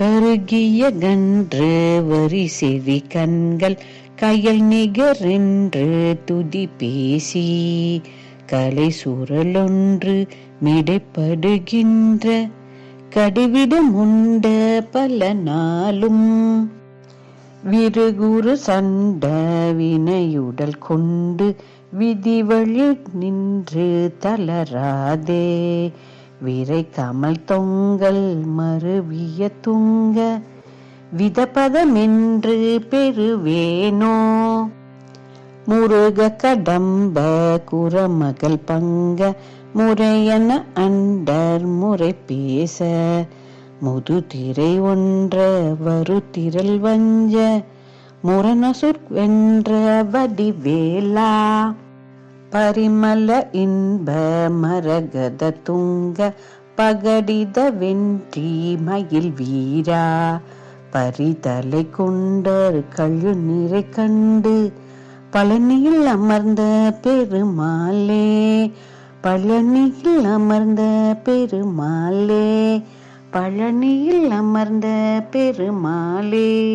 கருகிய கன்று வரி செவி கண்கள் கயல் நிகரென்று துதி பேசி கலை சுரலொன்று மிடைப்படுகின்ற கடிவிடம் உண்ட பல நாளும். விருகுரு சண்ட வினையுடல் கொண்டு விதி வழி நின்று தளராதே விரை கமல் தொங்கல் மருவிய துங்க விதபதமென்று பெறுவேனோ? முருக கடம்ப குரமகள் பங்க முறையன அண்டர் முறை பேச முதுதிரை ஒன்ற வருத்திரல் வஞ்ச முரணசுர் வென்ற வடிவேலா. பரிமல இன்ப மரகத துங்க பகடித வென்றி மயில் வீரா. பரிதலை கொண்டர் கழு நீரை கண்டு பழனியில் அமர்ந்த பெருமாளே. பழனியில் அமர்ந்த பெருமாளே. பழனியில் அமர்ந்த பெருமாளே.